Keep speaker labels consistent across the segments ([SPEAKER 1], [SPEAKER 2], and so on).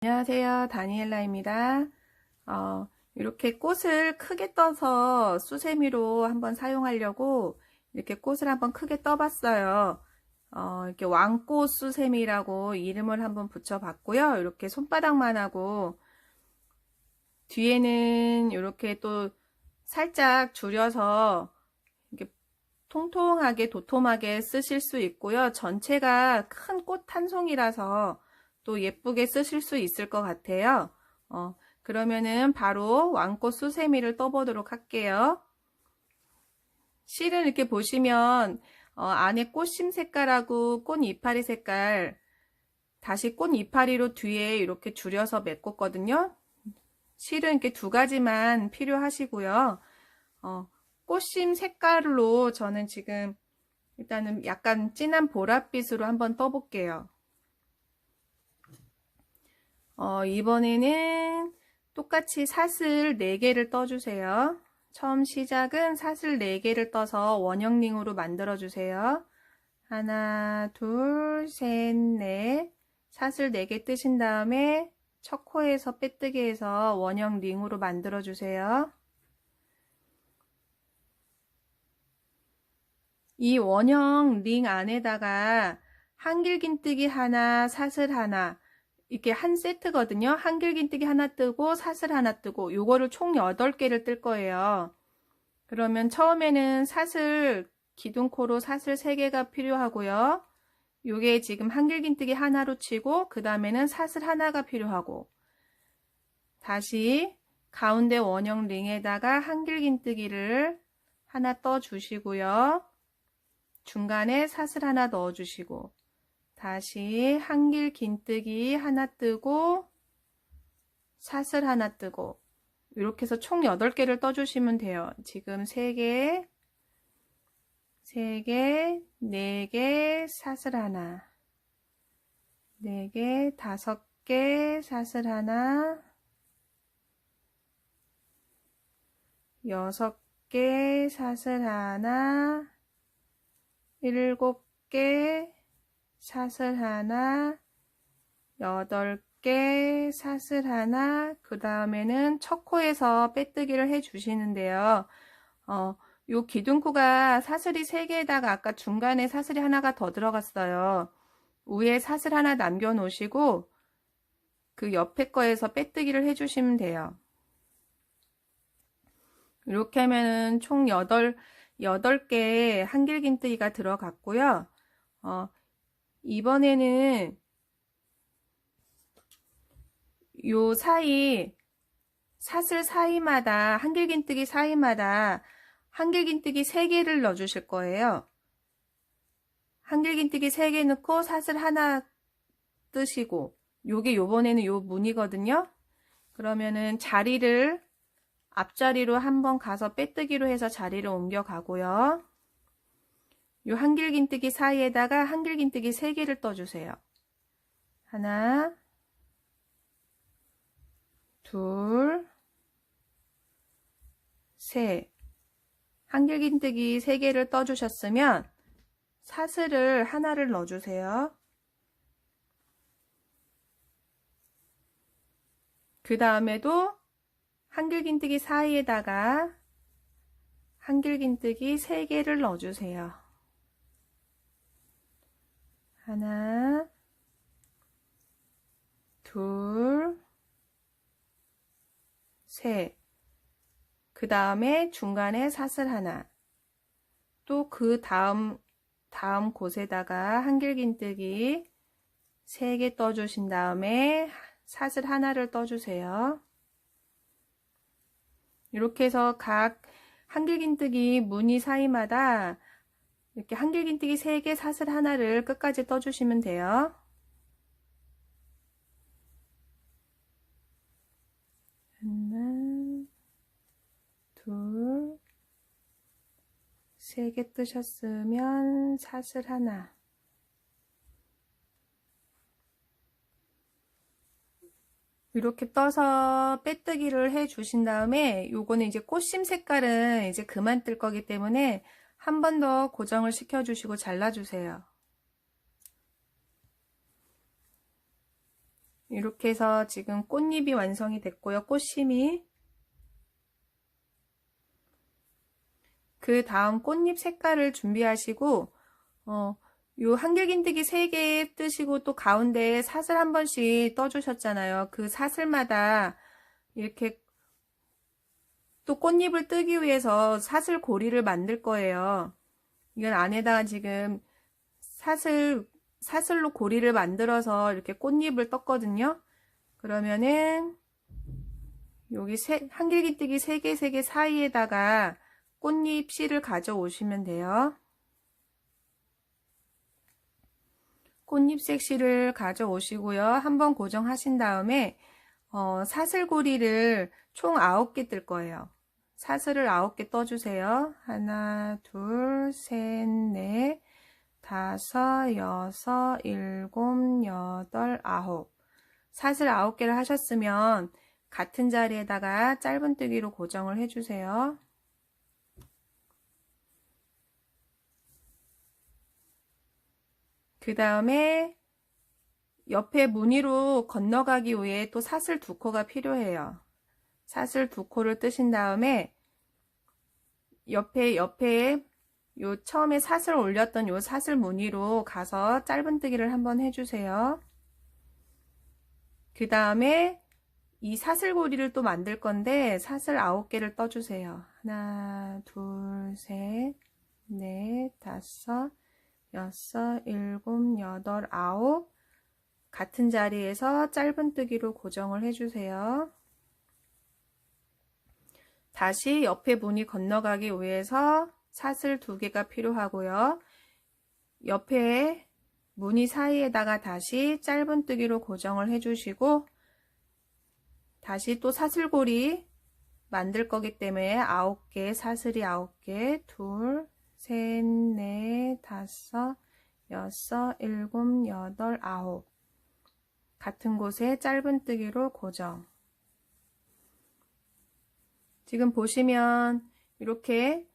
[SPEAKER 1] 안녕하세요. 다니엘라입니다. 어, 이렇게 꽃을 크게 떠서 수세미로 한번 사용하려고 이렇게 꽃을 한번 크게 떠봤어요. 어, 이렇게 왕꽃 수세미라고 이름을 한번 붙여봤고요. 이렇게 손바닥만 하고 뒤에는 이렇게 또 살짝 줄여서 이렇게 통통하게 도톰하게 쓰실 수 있고요. 전체가 큰 꽃 한 송이라서 또 예쁘게 쓰실 수 있을 것 같아요. 어, 그러면은 바로 왕꽃 수세미를 떠보도록 할게요. 실은 이렇게 보시면 어, 안에 꽃심 색깔하고 꽃 이파리 색깔 다시 꽃 이파리로 뒤에 이렇게 줄여서 메꿨거든요. 실은 이렇게 두 가지만 필요하시고요. 어, 꽃심 색깔로 저는 지금 일단은 약간 진한 보랏빛으로 한번 떠볼게요. 어, 이번에는 똑같이 사슬 4개를 떠주세요. 처음 시작은 사슬 4개를 떠서 원형링으로 만들어주세요. 하나, 둘, 셋, 넷. 사슬 4개 뜨신 다음에 첫 코에서 빼뜨기 해서 원형 링으로 만들어주세요. 이 원형 링 안에다가 한길긴뜨기 하나, 사슬 하나, 이렇게 한 세트거든요. 한길긴뜨기 하나 뜨고 사슬 하나 뜨고 요거를 총 8개를 뜰 거예요. 그러면 처음에는 사슬 기둥코로 사슬 3개가 필요하고요. 요게 지금 한길긴뜨기 하나로 치고 그 다음에는 사슬 하나가 필요하고 다시 가운데 원형 링에다가 한길긴뜨기를 하나 떠 주시고요. 중간에 사슬 하나 넣어 주시고 다시 한길 긴뜨기 하나 뜨고 사슬 하나 뜨고. 이렇게 해서 총 8개를 떠주시면 돼요. 지금 3개, 3개, 4개, 사슬 하나. 4개, 5개, 사슬 하나. 6개, 사슬 하나. 7개, 사슬 하나, 여덟 개 사슬 하나, 그 다음에는 첫 코에서 빼뜨기를 해 주시는데요. 어, 요 기둥코가 사슬이 3개에다가 아까 중간에 사슬이 하나가 더 들어갔어요. 위에 사슬 하나 남겨 놓으시고 그 옆에 거에서 빼뜨기를 해 주시면 돼요. 이렇게 하면은 총 8, 8개의 한길긴뜨기가 들어갔고요. 어, 이번에는 요 사이 사슬 사이마다 한길긴뜨기 사이마다 한길긴뜨기 3개를 넣어 주실 거예요. 한길긴뜨기 3개 넣고 사슬 하나 뜨시고 요게 요번에는 요 문이거든요. 그러면은 자리를 앞자리로 한번 가서 빼뜨기로 해서 자리를 옮겨 가고요. 요 한길긴뜨기 사이에다가 한길긴뜨기 3개를 떠주세요. 하나, 둘, 셋. 한길긴뜨기 3개를 떠주셨으면 사슬을 하나를 넣어주세요. 그 다음에도 한길긴뜨기 사이에다가 한길긴뜨기 3개를 넣어주세요. 하나, 둘, 셋. 그 다음에 중간에 사슬 하나. 또 그 다음, 다음 곳에다가 한길긴뜨기 3개 떠주신 다음에 사슬 하나를 떠주세요. 이렇게 해서 각 한길긴뜨기 무늬 사이마다 이렇게 한길긴뜨기 3개 사슬 하나를 끝까지 떠주시면 돼요. 하나, 둘, 세 개 뜨셨으면 사슬 하나. 이렇게 떠서 빼뜨기를 해 주신 다음에 요거는 이제 꽃심 색깔은 이제 그만 뜰 거기 때문에 한 번 더 고정을 시켜주시고 잘라주세요. 이렇게 해서 지금 꽃잎이 완성이 됐고요. 꽃심이. 그 다음 꽃잎 색깔을 준비하시고, 어, 요 한길긴뜨기 3개 뜨시고 또 가운데에 사슬 한 번씩 떠주셨잖아요. 그 사슬마다 이렇게 또 꽃잎을 뜨기 위해서 사슬 고리를 만들 거예요. 이건 안에다가 지금 사슬, 사슬로 고리를 만들어서 이렇게 꽃잎을 떴거든요. 그러면은 여기 세, 한길긴뜨기 3개, 3개 사이에다가 꽃잎 실을 가져오시면 돼요. 꽃잎 색 실을 가져오시고요. 한번 고정하신 다음에 어, 사슬고리를 총 9개 뜰 거예요. 사슬을 9개 떠주세요. 하나, 둘, 셋, 넷, 다섯, 여섯, 일곱, 여덟, 아홉. 사슬 9개를 하셨으면 같은 자리에다가 짧은뜨기로 고정을 해주세요. 그 다음에 옆에 무늬로 건너가기 위해 또 사슬 두 코가 필요해요. 사슬 두 코를 뜨신 다음에 옆에 옆에 요 처음에 사슬 올렸던 요 사슬 무늬로 가서 짧은뜨기를 한번 해주세요. 그 다음에 이 사슬고리를 또 만들 건데 사슬 9개를 떠주세요. 하나, 둘, 셋, 넷, 다섯, 여섯, 일곱, 여덟, 아홉 같은 자리에서 짧은뜨기로 고정을 해주세요. 다시 옆에 무늬 건너가기 위해서 사슬 두 개가 필요하고요. 옆에 무늬 사이에다가 다시 짧은뜨기로 고정을 해주시고 다시 또 사슬고리 만들 거기 때문에 9개, 사슬이 9개, 둘, 셋, 넷, 다섯, 여섯, 일곱, 여덟, 아홉. 같은 곳에 짧은뜨기로 고정. 지금 보시면 이렇게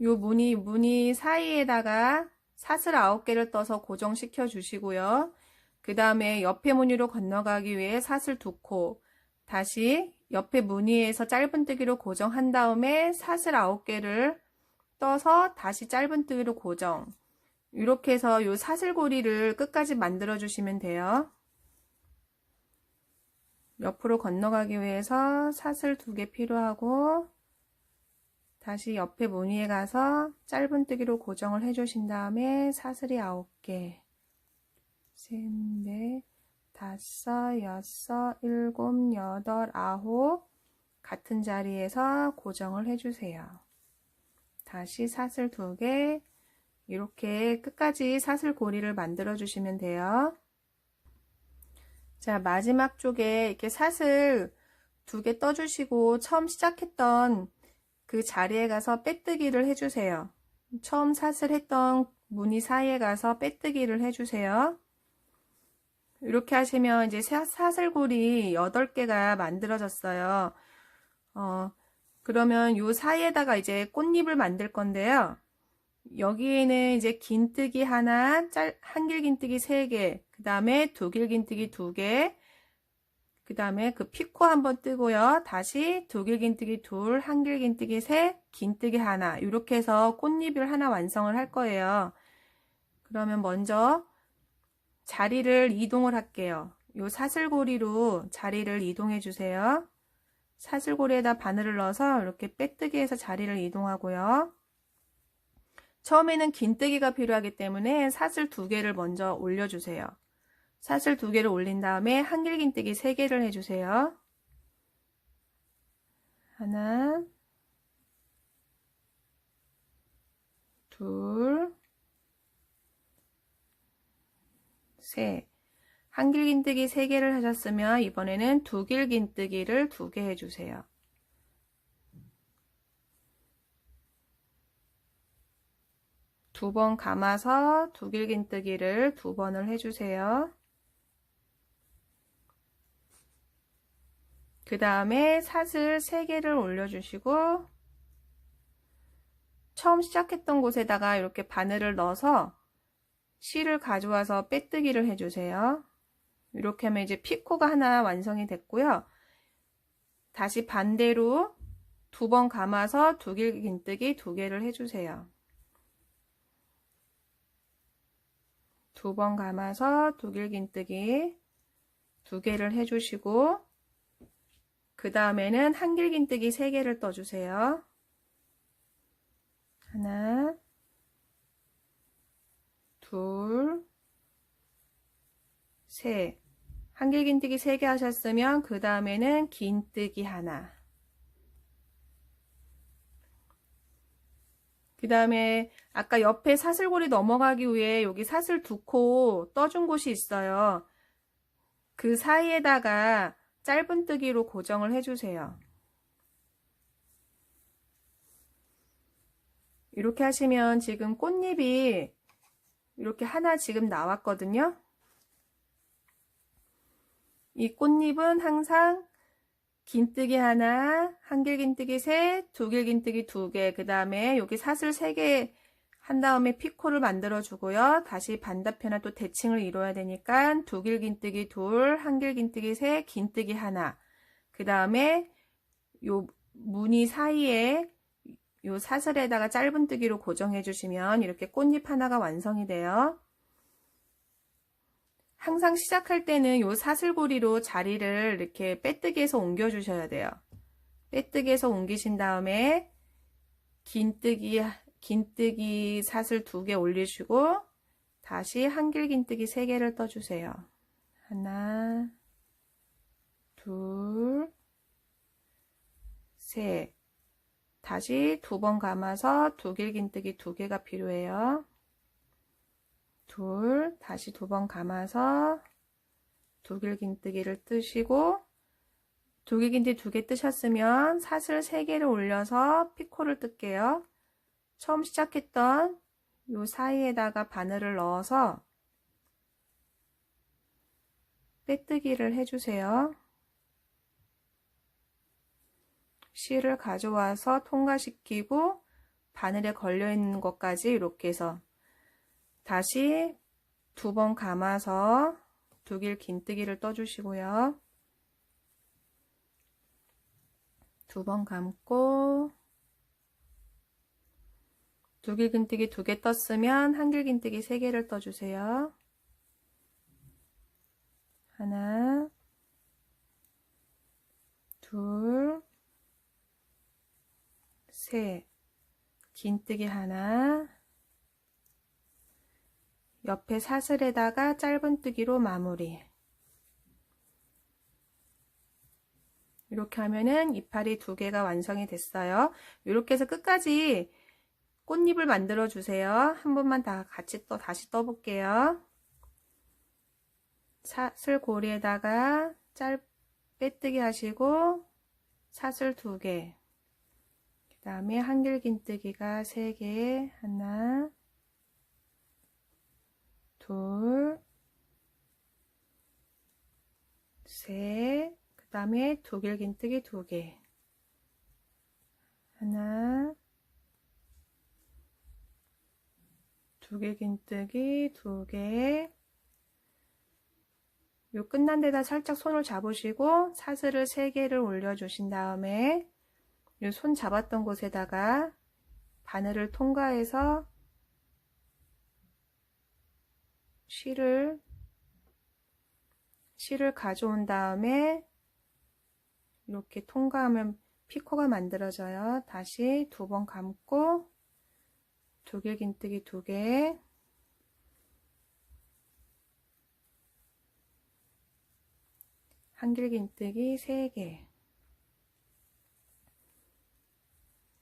[SPEAKER 1] 요 무늬, 무늬 사이에다가 사슬 9개를 떠서 고정시켜 주시고요. 그 다음에 옆에 무늬로 건너가기 위해 사슬 2코, 다시 옆에 무늬에서 짧은뜨기로 고정한 다음에 사슬 9개를 떠서 다시 짧은뜨기로 고정. 이렇게 해서 요 사슬고리를 끝까지 만들어 주시면 돼요. 옆으로 건너가기 위해서 사슬 두 개 필요하고 다시 옆에 무늬에 가서 짧은뜨기로 고정을 해 주신 다음에 사슬이 9개 셋, 넷, 다섯, 여섯, 일곱, 여덟, 아홉 같은 자리에서 고정을 해주세요. 다시 사슬 두 개 이렇게 끝까지 사슬 고리를 만들어 주시면 돼요. 자 마지막 쪽에 이렇게 사슬 두 개 떠주시고 처음 시작했던 그 자리에 가서 빼뜨기를 해주세요. 처음 사슬 했던 무늬 사이에 가서 빼뜨기를 해주세요. 이렇게 하시면 이제 사슬고리 8개가 만들어졌어요. 어, 그러면 요 사이에다가 이제 꽃잎을 만들 건데요. 여기에는 이제 긴뜨기 하나, 짤, 한길 긴뜨기 3개, 그 다음에 두길 긴뜨기 2개, 그 다음에 그 피코 한번 뜨고요. 다시 두길 긴뜨기 둘, 한길 긴뜨기 셋, 긴뜨기 하나. 이렇게 해서 꽃잎을 하나 완성을 할 거예요. 그러면 먼저 자리를 이동을 할게요. 요 사슬고리로 자리를 이동해 주세요. 사슬고리에다 바늘을 넣어서 이렇게 빼뜨기해서 자리를 이동하고요. 처음에는 긴뜨기가 필요하기 때문에 사슬 두 개를 먼저 올려주세요. 사슬 두 개를 올린 다음에 한길긴뜨기 세 개를 해주세요. 하나, 둘, 셋. 한길긴뜨기 3개를 하셨으면 이번에는 두길긴뜨기를 2개 해주세요. 두 번 감아서 두길긴뜨기를 두 번을 해주세요. 그 다음에 사슬 3개를 올려주시고 처음 시작했던 곳에다가 이렇게 바늘을 넣어서 실을 가져와서 빼뜨기를 해주세요. 이렇게 하면 이제 피코가 하나 완성이 됐고요. 다시 반대로 두 번 감아서 두길 긴뜨기 두 개를 해주세요. 두 번 감아서 두길 긴뜨기 두 개를 해주시고 그 다음에는 한길 긴뜨기 세 개를 떠주세요. 하나, 둘, 셋. 한길 긴뜨기 3개 하셨으면 그 다음에는 긴뜨기 하나. 그 다음에 아까 옆에 사슬고리 넘어가기 위해 여기 사슬 두 코 떠준 곳이 있어요. 그 사이에다가 짧은뜨기로 고정을 해주세요. 이렇게 하시면 지금 꽃잎이 이렇게 하나 지금 나왔거든요. 이 꽃잎은 항상 긴뜨기 하나, 한길긴뜨기 셋, 두길긴뜨기 두 개, 그 다음에 여기 사슬 세 개 한 다음에 피코를 만들어 주고요. 다시 반대편에 또 대칭을 이뤄야 되니까 두 길 긴뜨기 둘, 한 길 긴뜨기 셋, 긴뜨기 하나. 그 다음에 요 무늬 사이에 요 사슬에다가 짧은뜨기로 고정해 주시면 이렇게 꽃잎 하나가 완성이 돼요. 항상 시작할 때는 요 사슬고리로 자리를 이렇게 빼뜨기해서 옮겨 주셔야 돼요. 빼뜨기해서 옮기신 다음에 긴뜨기 긴뜨기 사슬 두 개 올리시고 다시 한길 긴뜨기 세 개를 떠주세요. 하나, 둘, 셋. 다시 두 번 감아서 두길 긴뜨기 두 개가 필요해요. 둘, 다시 두 번 감아서 두길 긴뜨기를 뜨시고 두길 긴뜨기 두 개 뜨셨으면 사슬 세 개를 올려서 피코를 뜰게요. 처음 시작했던 요 사이에다가 바늘을 넣어서 빼뜨기를 해주세요. 실을 가져와서 통과시키고 바늘에 걸려있는 것까지 이렇게 해서 다시 두 번 감아서 두 길 긴뜨기를 떠주시고요. 두 번 감고 두길 긴뜨기 두 개 떴으면 한길 긴뜨기 세 개를 떠주세요. 하나, 둘, 셋, 긴뜨기 하나, 옆에 사슬에다가 짧은뜨기로 마무리. 이렇게 하면은 이파리 두 개가 완성이 됐어요. 이렇게 해서 끝까지 꽃잎을 만들어 주세요. 한 번만 다 같이 또 다시 떠볼게요. 사슬 고리에다가 짧 빼뜨기 하시고 사슬 두 개. 그 다음에 한길긴뜨기가 세 개. 하나, 둘, 셋. 그 다음에 두길긴뜨기 두 개. 하나, 두 개 긴뜨기 두 개. 요 끝난 데다 살짝 손을 잡으시고 사슬을 세 개를 올려주신 다음에 요 손 잡았던 곳에다가 바늘을 통과해서 실을 실을 가져온 다음에 이렇게 통과하면 피코가 만들어져요. 다시 두 번 감고 긴뜨기 두 개, 한길 긴뜨기 세 개,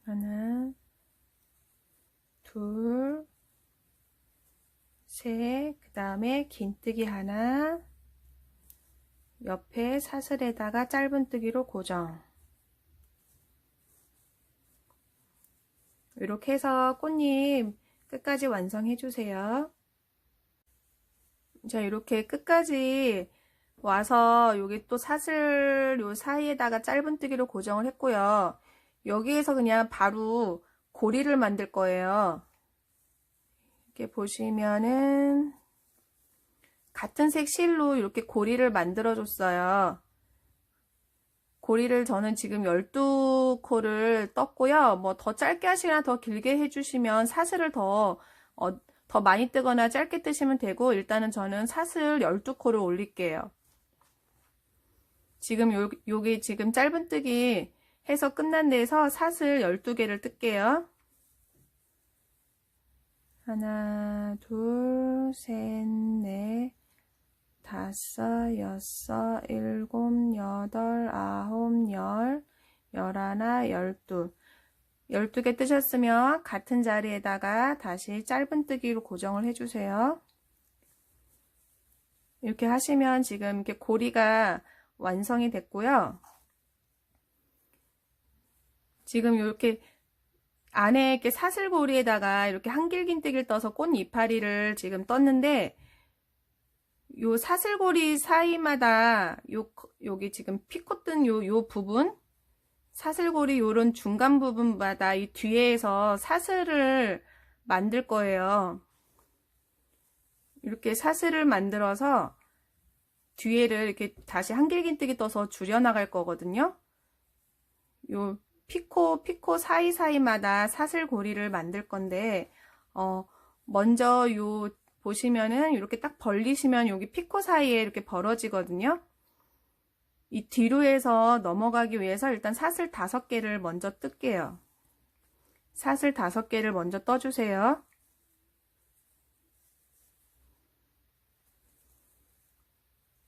[SPEAKER 1] 하나, 둘, 셋, 그 다음에 긴뜨기 하나, 옆에 사슬에다가 짧은뜨기로 고정. 이렇게 해서 꽃잎 끝까지 완성해 주세요. 자, 이렇게 끝까지 와서 여기 또 사슬 요 사이에다가 짧은뜨기로 고정을 했고요. 여기에서 그냥 바로 고리를 만들 거예요. 이렇게 보시면은 같은 색 실로 이렇게 고리를 만들어 줬어요. 고리를 저는 지금 12코를 떴고요. 뭐 더 짧게 하시거나 더 길게 해주시면 사슬을 더, 어, 더 많이 뜨거나 짧게 뜨시면 되고 일단은 저는 사슬 12코를 올릴게요. 지금 요, 요게 지금 짧은 뜨기 해서 끝난 데에서 사슬 12개를 뜰게요. 하나, 둘, 셋, 넷, 다섯, 여섯, 일곱, 여덟, 아홉, 열, 열하나, 열둘. 12개 뜨셨으면 같은 자리에다가 다시 짧은 뜨기로 고정을 해주세요. 이렇게 하시면 지금 이렇게 고리가 완성이 됐고요. 지금 이렇게 안에 이렇게 사슬고리에다가 이렇게 한길긴뜨기를 떠서 꽃 이파리를 지금 떴는데 요 사슬고리 사이마다 요 여기 지금 피코 뜬요 요 부분 사슬고리 요런 중간 부분마다 이 뒤에서 사슬을 만들 거예요. 이렇게 사슬을 만들어서 뒤에를 이렇게 다시 한길긴뜨기 떠서 줄여 나갈 거거든요. 요 피코 피코 사이사이마다 사슬고리를 만들 건데 어 먼저 요 보시면은 이렇게 딱 벌리시면 여기 피코 사이에 이렇게 벌어지거든요. 이 뒤로 해서 넘어가기 위해서 일단 사슬 다섯 개를 먼저 뜰게요. 사슬 다섯 개를 먼저 떠주세요.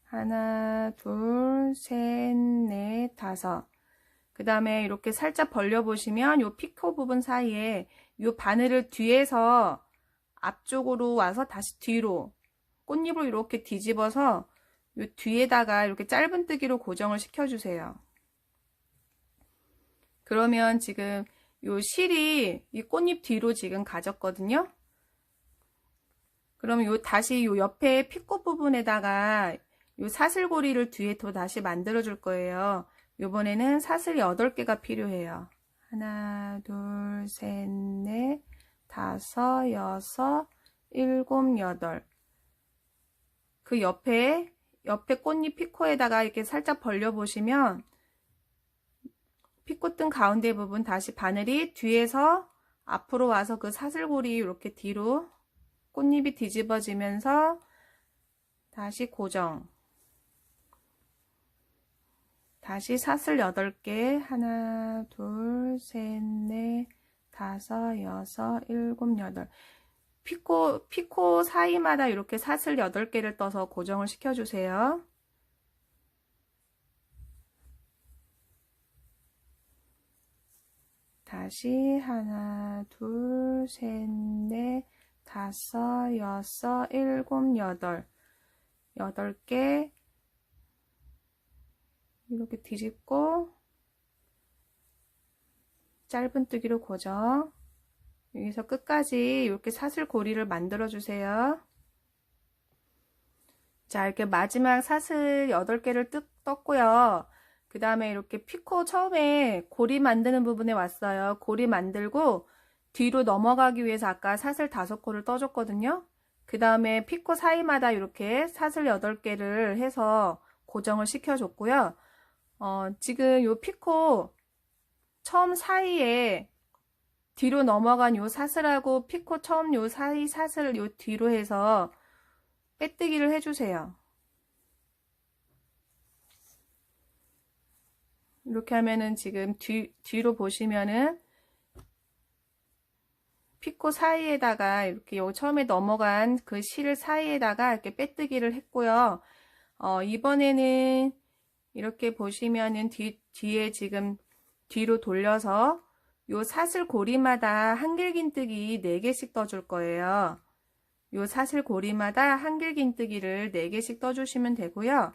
[SPEAKER 1] 하나, 둘, 셋, 넷, 다섯. 그 다음에 이렇게 살짝 벌려보시면 요 피코 부분 사이에 요 바늘을 뒤에서 앞쪽으로 와서 다시 뒤로 꽃잎을 이렇게 뒤집어서 요 뒤에다가 이렇게 짧은 뜨기로 고정을 시켜주세요. 그러면 지금 요 실이 이 꽃잎 뒤로 지금 가졌거든요. 그러면 요 다시 요 옆에 피꽃 부분에다가 요 사슬고리를 뒤에 또 다시 만들어 줄 거예요. 요번에는 사슬 8개가 필요해요. 하나, 둘, 셋, 넷, 다섯, 여섯, 일곱, 여덟. 그 옆에, 옆에 꽃잎 피코에다가 이렇게 살짝 벌려보시면 피코 뜬 가운데 부분 다시 바늘이 뒤에서 앞으로 와서 그 사슬고리 이렇게 뒤로 꽃잎이 뒤집어지면서 다시 고정. 다시 사슬 8개 하나 둘 셋 넷 다섯 여섯 일곱 여덟. 피코 피코 사이마다 이렇게 사슬 8개를 떠서 고정을 시켜 주세요. 다시 하나 둘 셋 넷 다섯 여섯 일곱 여덟. 여덟 개. 이렇게 뒤집고 짧은 뜨기로 고정. 여기서 끝까지 이렇게 사슬 고리를 만들어 주세요. 자 이렇게 마지막 사슬 8개를 뜯, 떴고요. 그 다음에 이렇게 피코 처음에 고리 만드는 부분에 왔어요. 고리 만들고 뒤로 넘어가기 위해서 아까 사슬 5코를 떠줬거든요. 그 다음에 피코 사이마다 이렇게 사슬 8개를 해서 고정을 시켜줬고요. 어, 지금 요 피코 처음 사이에 뒤로 넘어간 요 사슬하고 피코 처음 요 사이 사슬 요 뒤로 해서 빼뜨기를 해주세요. 이렇게 하면은 지금 뒤, 뒤로 보시면은 피코 사이에다가 이렇게 요 처음에 넘어간 그 실 사이에다가 이렇게 빼뜨기를 했고요. 어, 이번에는 이렇게 보시면은 뒤, 뒤에 지금 뒤로 돌려서 요 사슬 고리마다 한길긴뜨기 4개씩 떠줄 거예요. 요 사슬 고리마다 한길긴뜨기를 4개씩 떠주시면 되고요.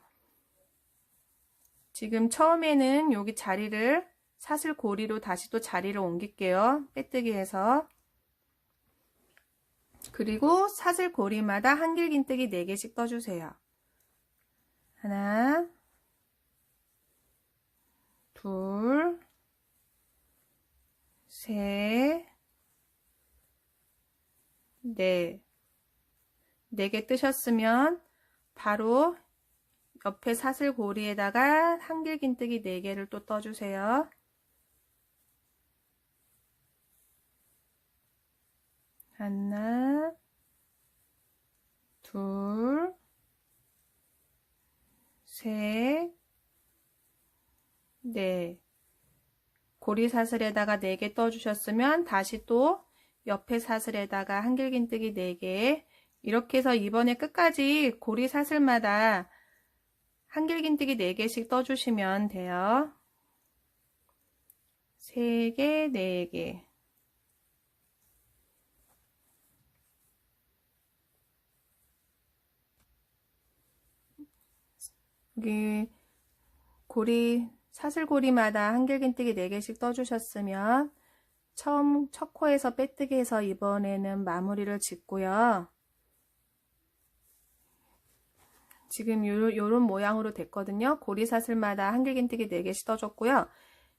[SPEAKER 1] 지금 처음에는 여기 자리를 사슬 고리로 다시 또 자리를 옮길게요. 빼뜨기 해서 그리고 사슬 고리마다 한길긴뜨기 4개씩 떠주세요. 하나 둘, 셋, 넷. 네개 뜨셨으면 바로 옆에 사슬고리에다가 한길긴뜨기 4개를 또 떠주세요. 하나, 둘, 셋, 넷. 고리 사슬에다가 4개 떠주셨으면 다시 또 옆에 사슬에다가 한길긴뜨기 4개 이렇게 해서 이번에 끝까지 고리 사슬마다 한길긴뜨기 4개씩 떠주시면 돼요. 3개, 4개. 여기 고리 사슬고리마다 한길긴뜨기 4개씩 떠주셨으면 처음 첫 코에서 빼뜨기 해서 이번에는 마무리를 짓고요. 지금 요, 요런 모양으로 됐거든요. 고리사슬마다 한길긴뜨기 4개씩 떠줬고요.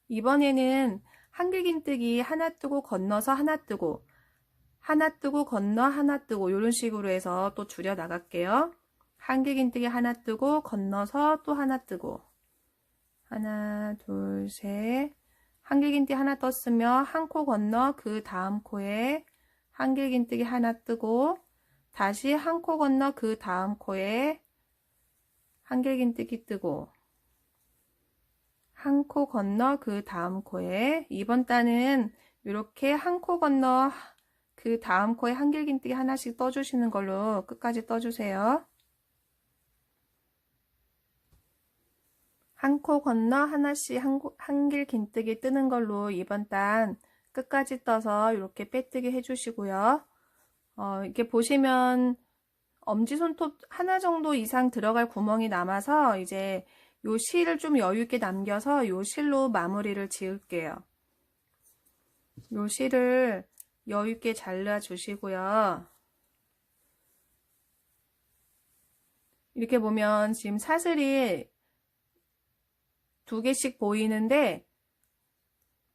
[SPEAKER 1] 이번에는 한길긴뜨기 하나 뜨고 건너서 하나 뜨고 하나 뜨고 건너 하나 뜨고 이런 식으로 해서 또 줄여 나갈게요. 한길긴뜨기 하나 뜨고 건너서 또 하나 뜨고 하나 둘 셋 한길긴뜨기 하나 떴으면 한코 건너 그 다음 코에 한길긴뜨기 하나 뜨고 다시 한 코 건너 그 다음 코에 한길긴뜨기 뜨고 한 코 건너 그 다음 코에 이번 단은 이렇게 한 코 건너 그 다음 코에 한길긴뜨기 하나씩 떠주시는 걸로 끝까지 떠주세요. 한 코 건너 하나씩 한길 긴뜨기 뜨는 걸로 이번 단 끝까지 떠서 이렇게 빼뜨기 해주시고요. 어, 이렇게 보시면 엄지손톱 하나 정도 이상 들어갈 구멍이 남아서 이제 요 실을 좀 여유 있게 남겨서 요 실로 마무리를 지을게요. 요 실을 여유 있게 잘라 주시고요. 이렇게 보면 지금 사슬이 두 개씩 보이는데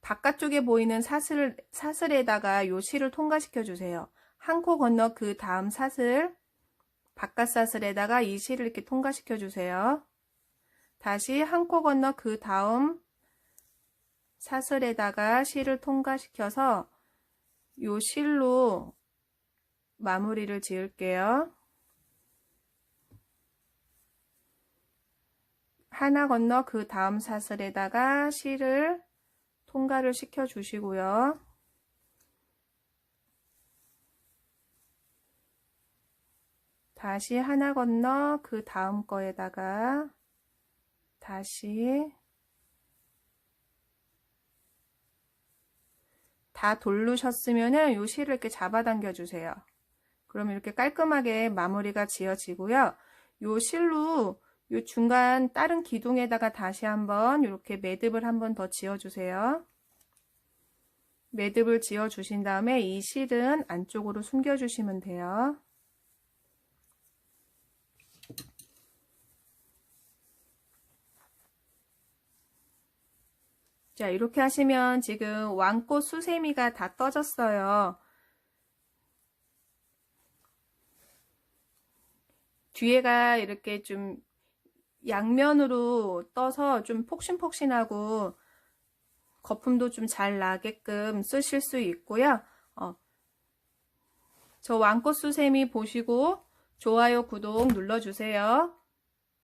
[SPEAKER 1] 바깥쪽에 보이는 사슬, 사슬에다가 요 실을 통과시켜 주세요. 한 코 건너 그 다음 사슬, 바깥 사슬에다가 이 실을 이렇게 통과시켜 주세요. 다시 한 코 건너 그 다음 사슬에다가 실을 통과시켜서 요 실로 마무리를 지을게요. 하나 건너 그 다음 사슬에다가 실을 통과를 시켜 주시고요. 다시 하나 건너 그 다음 거에다가 다시 다 돌르셨으면은 요 실을 이렇게 잡아당겨 주세요. 그럼 이렇게 깔끔하게 마무리가 지어지고요. 요 실로 요 중간 다른 기둥에다가 다시 한번 이렇게 매듭을 한번 더 지어주세요. 매듭을 지어 주신 다음에 이 실은 안쪽으로 숨겨 주시면 돼요. 자 이렇게 하시면 지금 왕꽃 수세미가 다 떠졌어요. 뒤에가 이렇게 좀 양면으로 떠서 좀 폭신폭신하고 거품도 좀 잘 나게끔 쓰실 수 있고요. 어, 저 왕꽃 수세미 보시고 좋아요, 구독 눌러주세요.